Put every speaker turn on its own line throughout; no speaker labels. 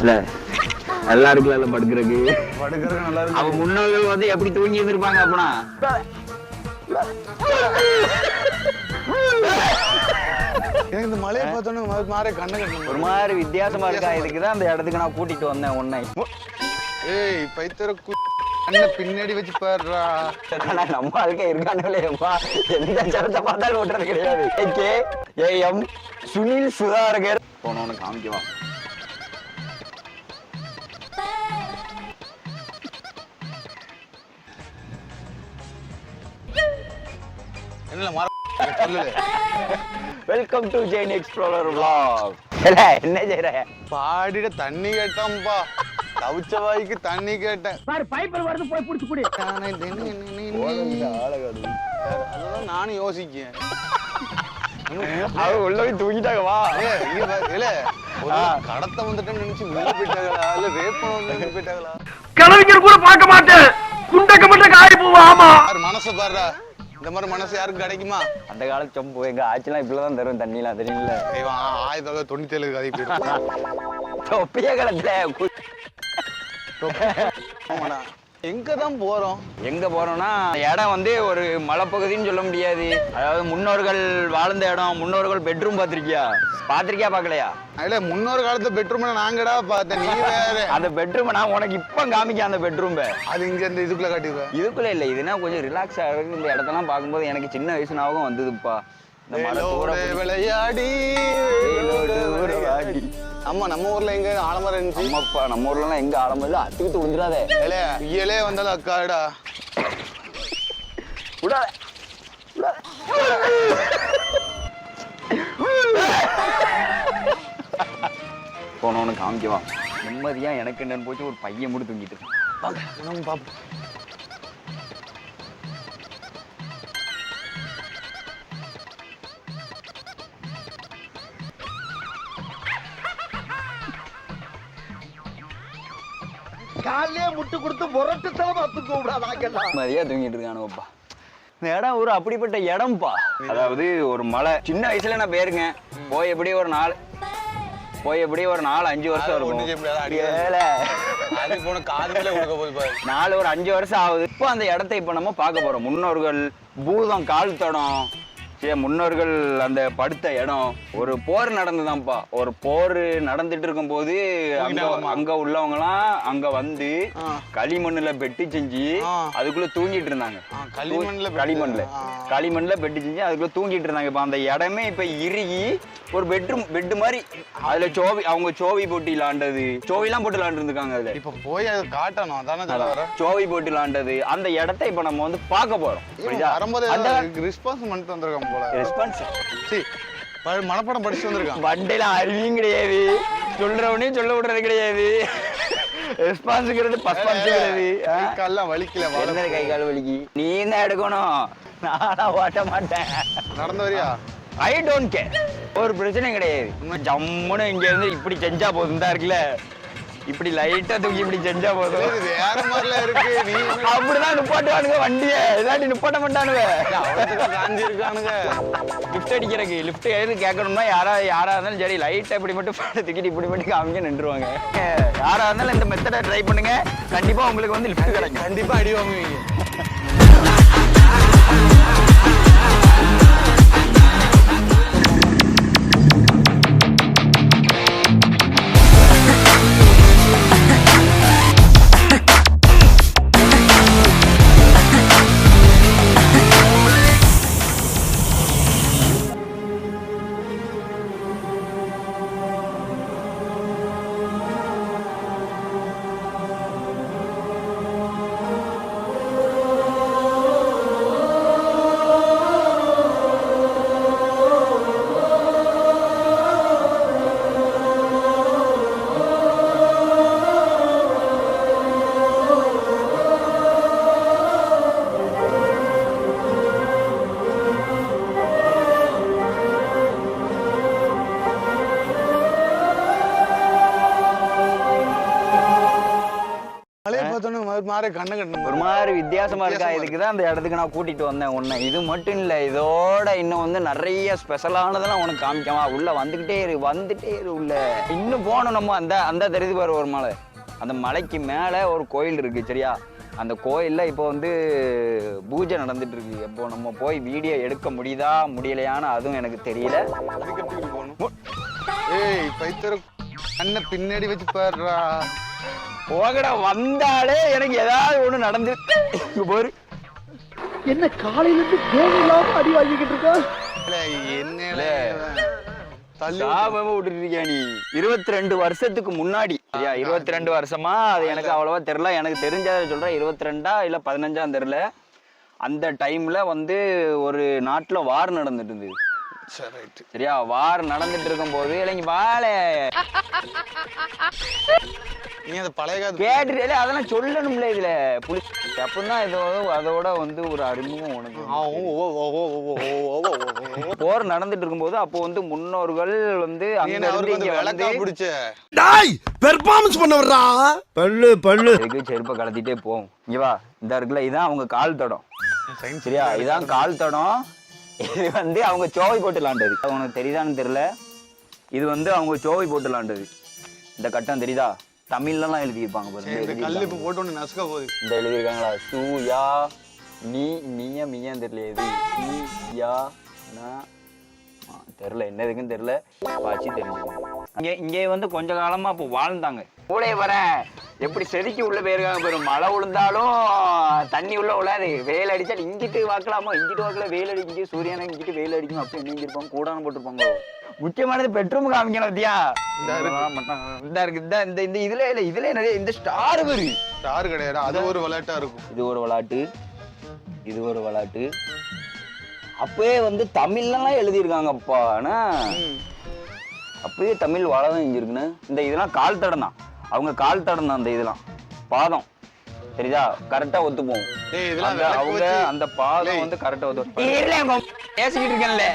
இல்ல நல்லா இருக்குல்ல படுக்கிறதுக்கு
படுக்கிறது நல்லா இருக்கு.
அவ முன்னோர்கள் வந்து எப்படி தூங்கி இருந்திருப்பாங்க அப்பனா?
எனக்கு இந்த மலையை பார்த்தோன்னே மாதிரி கண்ணு கட்டணும்
ஒரு மாதிரி வித்தியாசமா இருக்கா? இதுக்கு தான் அந்த இடத்துக்கு நான் கூட்டிட்டு வந்தேன் உன்னை.
ஏய் பைத்தர கு கண்ணை பின்னாடி வச்சு பாடுறா
ஆனா நம்ம ஆளுக்கே இருக்கானுங்களேப்பா எந்த சரத்தை பார்த்தாலும் விட்டுறது கிடையாது. கே. ஏஎம் சுனில் சுதாகர். போனோன்னு காமிக்குவான்
என்ன
welcome to Jain explorer vlog. இல்ல என்ன செய்யற
பாடிட தண்ணி கேட்டான்பா தவிச்ச வாய்க்கு தண்ணி கேட்டேன்.
பாரு பைப்பர் வருது போய் புடிச்சு குடி.
அதெல்லாம் நானும் யோசிக்கேன்.
அவ உள்ள போய் தூங்கிட்டாங்க வா.
இல்ல, கடத்த வந்துட்டேன்னு நினைச்சு உள்ள போயிட்டாங்களா? இல்ல ரேப் பண்ண போயிட்டாங்களா?
கிழவிங்க கூட பார்க்க மாட்டேன். குண்டக்க மட்டும் காய் போவா ஆமா.
மனசை பாருடா. இந்த மாதிரி மனசு யாருக்கு கிடைக்குமா
அந்த காலத்து சொம்பு எங்க ஆச்சுலாம் இப்படிதான் தரும் தண்ணிலாம் தெரியல
இவன் ஆயிரத்தி தொள்ளாயிரத்தி தொண்ணூத்தி ஏழு கதை இப்படி.
தொப்பிய காலத்துல.
எங்க தான் போறோம்?
எங்க போறோம்னா இடம் வந்து ஒரு மலைப்பகுதின்னு சொல்ல முடியாது. அதாவது முன்னோர்கள் வாழ்ந்த இடம் முன்னோர்கள் பெட்ரூம் பார்த்திருக்கியா? பார்த்திருக்கியா பார்க்கலையா?
இல்ல முன்னொரு காலத்து பெட்ரூம்ல நாங்கடா பார்த்தேன். நீ வேற.
அந்த பெட்ரூம் நான் உனக்கு இப்ப காமிக்க அந்த பெட்ரூம்
அது இங்க இந்த இதுக்குள்ள காட்டிடுவேன்
இதுக்குள்ள இல்ல இதுனா கொஞ்சம் ரிலாக்ஸ் ஆகுது இந்த இடத்தெல்லாம் பார்க்கும்போது எனக்கு சின்ன வயசு ஞாபகம் வந்ததுப்பா. இந்த
வேலோடு விளையாடி. ஆமா நம்ம ஊர்ல எங்க ஆலமரம் இருந்துச்சு?
அம்மாப்பா நம்ம ஊர்லாம் எங்க ஆரம்பம் அத்துக்கிட்டு விழுந்துடாதே.
ஏலே இயலே வந்தாலும் அக்காடா
விடாத. போனவனு காமிக்கவா நிம்மதியா எனக்கு என்னன்னு போச்சு ஒரு பையன் மட்டும் தூங்கிட்டு இருக்கான்.
பாப்போம்.
காலையே முட்டு கொடுத்து முரட்டு தலமா தூக்க விடாதாங்கல்லாம்
நிம்மதியா தூங்கிட்டு இருக்கானுப்பா இந்த இடம் ஒரு அப்படிப்பட்ட இடம்ப்பா அதாவது ஒரு மலை. சின்ன வயசுல நான் போயிருங்க போய் எப்படி ஒரு நாலு போய் எப்படி ஒரு நாலு அஞ்சு வருஷம் இருக்கும். நாலு ஒரு அஞ்சு வருஷம் ஆகுது. இப்போ அந்த இடத்த இப்போ நம்ம பார்க்க போறோம். முன்னோர்கள் பூதம் கால் தடம் சரி முன்னோர்கள் அந்த படுத்த இடம் ஒரு போர் நடந்துதான்ப்பா ஒரு போர் நடந்துட்டு அங்க
தூங்கிட்டாங்களாமா?
அங்க உள்ளவங்கலாம் அங்க வந்து. களிமண்ணுல பெட்டி செஞ்சு. அதுக்குள்ள தூங்கிட்டு இருந்தாங்க.
களிமண்ல பெட்டு.
களிமண்ல. களிமண்ல பெட்டு செஞ்சு அதுக்குள்ள தூங்கிட்டு இருந்தாங்க. இப்ப அந்த இடமே இப்ப இறுகி ஒரு பெட்ரூம் பெட் மாதிரி. அதுல சோவி அவங்க சோவி போட்டி விளாண்டது. சோவிலாம் போட்டு விளாண்டுருக்காங்க அதுல.
இப்ப போய் அதை காட்டணும். அதானே
சோவி போட்டு விளாண்டது. அந்த இடத்த இப்ப நம்ம வந்து பார்க்க போறோம்?
வரும்போது ரெஸ்பான்ஸ் பண்ணிட்டு போல.
ரெஸ்பான்ஸ்
சரி மனப்பாடம் படிச்சு வந்திருக்கான்.
வண்டியில அறிவியும் கிடையாது. சொல்றவனையும் சொல்ல விடுறது கிடையாது. ரெஸ்பான்ஸுங்கிறது பஸ்பான்ஸுங்கிறது
கால்லாம் வலிக்கல
என்ன கை கால் வலிக்கு? நீ தான் எடுக்கணும். நானா ஓட்ட மாட்டேன்.
நடந்து வரியா?
ஐ டோன்ட் கேர் ஒரு பிரச்சனையும் கிடையாது. ஜம்முன்னு இங்க இருந்து இப்படி செஞ்சா போதும் தான் இருக்குல்ல. இப்படி லைட்டா தூக்கி இப்படி செஞ்சா போதும்.
இது வேற மாதிரில இருக்கு. நீ
அப்படிதான் நிப்பாட்டுவானுங்க வண்டிய. இதாட்டி நிப்பாட்ட மாட்டானுங்க.
காஞ்சி இருக்கானுங்க
லிஃப்ட் அடிக்கிறதுக்கு லிஃப்ட் எது கேட்கணும்னா யாரா யாரா இருந்தாலும் சரி லைட்டா இப்படி மட்டும் தூக்கிட்டு இப்படி மட்டும் காமிக்க நின்றுவாங்க. யாரா இருந்தாலும் இந்த மெத்தடை ட்ரை பண்ணுங்க. கண்டிப்பா உங்களுக்கு வந்து லிஃப்ட் கிடைக்கும்.
கண்டிப்பா அடி வாங்குவீங்க. கண்ணு கட்டணும்.
ஒரு மாதிரி வித்தியாசமா இருக்கா? இதுக்கு தான் அந்த இடத்துக்கு நான் கூட்டிட்டு வந்தேன் உன்னை. இது மட்டும் இல்ல இதோட இன்னும் வந்து நிறைய ஸ்பெஷலானதெல்லாம் உனக்கு காமிக்கவா? உள்ள வந்துகிட்டே இரு வந்துட்டே இரு உள்ள. இன்னும் போகணும் நம்ம அந்த அந்த தெரியுது பாரு ஒரு மலை. அந்த மலைக்கு மேல ஒரு கோயில் இருக்கு சரியா? அந்த கோயில்ல இப்போ வந்து பூஜை நடந்துட்டு இருக்கு இப்போ நம்ம போய் வீடியோ எடுக்க முடியுதா முடியலையான்னு அதுவும் எனக்கு தெரியல.
ஏய் பைத்தர கண்ணை பின்னாடி வச்சு பாருடா.
போகடா வந்தாலே எனக்கு ஏதாவது ஒண்ணு நடந்து இங்க பாரு
என்ன காலையில இருந்து தேவையில்லாம அடி வாங்கிக்கிட்டு இருக்கா?
சாபமா நீ? இருபத்தி ரெண்டு வருஷத்துக்கு முன்னாடி. சரியா? இருபத்தி ரெண்டு வருஷமா? அது எனக்கு அவ்வளவா தெரியல. எனக்கு தெரிஞ்சதை சொல்றேன். இருபத்தி ரெண்டா இல்ல பதினஞ்சாம் தெரியல. அந்த டைம்ல வந்து ஒரு நாட்டுல வார் நடந்துட்டு இருந்தது. சரியா? வார் நடந்துட்டு இருக்கும்போது இல்லைங்க வாழை
நீ அந்த பழைய
கேட்டு அதெல்லாம் சொல்லணும்ல இதுல புலி. அப்பதான் இதோ அதோட வந்து ஒரு அருமையும் உனக்கு. போர் நடந்துட்டு இருக்கும்போது அப்போ வந்து முன்னோர்கள் வந்து அங்க இருந்து
பிடிச்ச?
டாய் பெர்ஃபார்மன்ஸ் பண்ண வர்றா பல்லு. பல்லு
செருப்பை கலத்திட்டே போவோம் இங்க இந்த இருக்குல்ல இதான் அவங்க கால் தடம். சரியா? இதான் கால் தடம். இது வந்து அவங்க சோவை போட்டு விளாண்டது உனக்கு தெரியுதான்னு தெரியல. இது வந்து அவங்க சோவை போட்டு விளாண்டது இந்த கட்டம் தெரியுதா? தமிழ்லலாம் எழுதியிருப்பாங்க பாரு
இந்த
இந்த
கல்லு. இப்ப போட்டு ஒண்ணு நசுக்க போகுது.
இந்த எழுதியிருக்காங்களா? சூ யா நீ நீயா மியான்னு தெரியல எது நீ யா தெரியல. என்ன இருக்குன்னு தெரியல. வாட்சி தெரிஞ்சது. இங்கே இங்கே வந்து கொஞ்ச காலமா இப்போ வாழ்ந்தாங்க. கூடே வரேன் எப்படி செதுக்கி உள்ள போயிருக்காங்க பாரு. மழை விழுந்தாலும் தண்ணி உள்ள விழாது. வெயில் அடிச்சா இங்கிட்டு வாக்கலாமோ? இங்கிட்டு வாக்கல வெயில் அடிக்கும். சூரியனை இங்கிட்டு வெயில் அடிக்கும்? அப்படி நீங்க இருப்பாங்க கூடான போட்டிருப்பாங்க முக்கியமானது பெட்ரூம் காமிக்கணும் பத்தியா?
இந்தா இருக்கு.
இந்த இந்த இந்த இதுல இல்ல இதுல நிறைய இந்த ஸ்டார் வருது
ஸ்டார் கிடையாது அது ஒரு விளையாட்டா இருக்கும்.
இது ஒரு விளையாட்டு. இது ஒரு விளையாட்டு. அப்பவே வந்து தமிழ்லாம் எழுதியிருக்காங்கப்பா ஆனா அப்பவே தமிழ் வாழ தான் செஞ்சிருக்குன்னு. இந்த இதெல்லாம் கால் தடம் தான் அவங்க கால் தடம் அந்த இதெல்லாம். பாதம். சரிதா கரெக்டா ஒத்து போகும்
டேய் இதெல்லாம்
அந்த அவங்க அந்த பாதம். வந்து கரெக்டா ஒத்து பேசிக்கிட்டு இருக்கேன்ல.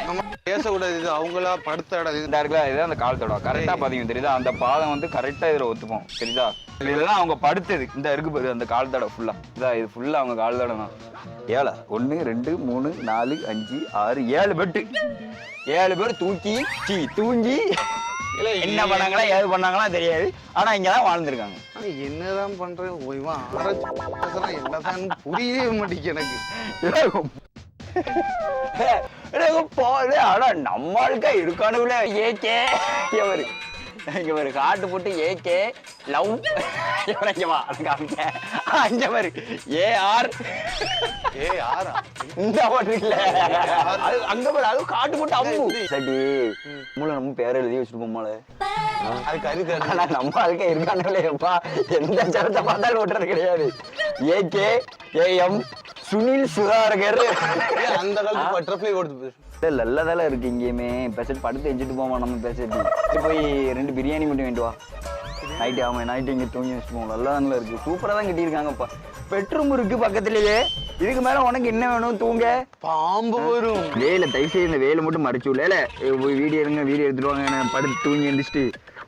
பேசக்கூடாது இது அவங்களா படுத்த இடம் இது
இருக்குல்ல இது அந்த கால் தடம் கரெக்டா பதியும் தெரியுதா? அந்த பாதம் வந்து கரெக்டா இதுல ஒத்துப்போம். தெரியுதா? இதெல்லாம் அவங்க படுத்தது. இந்த இருக்கு பாரு அந்த கால் தடம் ஃபுல்லா இதா இது ஃபுல்லா அவங்க கால் தடம் தான் ஏழா? ஒன்று ரெண்டு மூணு நாலு அஞ்சு ஆறு ஏழு பெட்டு ஏழு பேர் தூக்கி சீ தூங்கி.
இல்ல,
என்ன பண்ணாங்களா ஏது பண்ணாங்களா தெரியாது. ஆனா இங்க தான் வாழ்ந்துருக்காங்க.
ஆனா என்னதான் பண்றேன் ஓ, இவன் ஆராய்ச்சி பேசுறான் என்னதான் புரியவே மாட்டேங்குது எனக்கு.
போடு ஆனா நம்ம ஆளுக்கா இருக்கானுங்களே ஏகே இவரு இங்க ஒரு காட்டு போட்டு ஏகே லவ் இங்க வா காமிக்க அங்க. பாரு. ஏஆர்
ஏய் யாரா
இந்த போட்டுருக்கல அது அங்க பாரு அது காட்டு போட்டு அம்பு. சட்டி. மூளை நம்ம பேர் எழுதி வச்சிருப்போம் போல.
அது கறி தண்ணி
ஆனா நம்ம ஆளுக்கே இருக்கானுங்களேப்பா எந்த சரத்தை பார்த்தாலும் ஓட்டுறது கிடையாது. Okay I'm Sunil Sudhakar.
அந்த காலத்து பட்டர்ஃப்ளை ஓடுது
நல்லதால இருக்கு இங்கேயுமே. பெசட் படுத்து வச்சுட்டு போவோம் நம்ம பெசட் போய் ரெண்டு பிரியாணி மட்டும் வேண்டு வா. நைட்டு ஆமாம் நைட்டு இங்கே தூங்கி வச்சுட்டு போவோம். நல்லா தானே இருக்கு சூப்பராக தான் கட்டியிருக்காங்கப்பா. பெட்ரூம் இருக்கு பக்கத்துலயே. இதுக்கு மேல உனக்கு என்ன வேணும்? தூங்க.
பாம்பு வரும்.
வேலை தயவு செய்து இந்த வேலை மட்டும் மறைச்சு விடல போய் வீடியோ எடுங்க வீடியோ எடுத்துட்டு வாங்க. படுத்து தூங்கி எழுந்திரிச்சிட்டு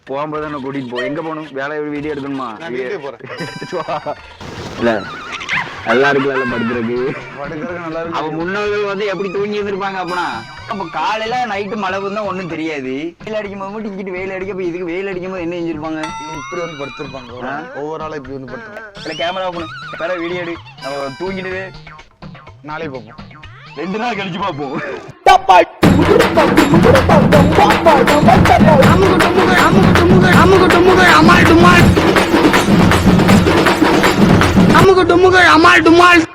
போகும்போது தான் கூட்டிட்டு போ எங்க போகணும்? வேலை வீடியோ எடுக்கணுமா? இல்ல. நல்லா இருக்குல்ல படுத்துருக்கு
படுக்கிறது நல்லா இருக்கு
அவ முன்னோர்கள் வந்து எப்படி தூங்கி இருந்திருப்பாங்க அப்பனா அப்ப காலையில நைட்டு மழை வந்தா ஒண்ணும் தெரியாது வெயில் அடிக்கும் போது மட்டும் இங்கிட்டு வெயில் அடிக்க இப்ப இதுக்கு வெயில் அடிக்கும் போது என்ன செஞ்சிருப்பாங்க
இப்படி வந்து படுத்திருப்பாங்க ஆளும் இப்படி வந்து படுத்துருப்பாங்க
இல்ல கேமரா பண்ணு வேற வீடியோ எடு நம்ம தூங்கிட்டு
நாளைக்கு பார்ப்போம்
ரெண்டு நாள் கழிச்சு பார்ப்போம்
அமுகு டுமுகு amar do mal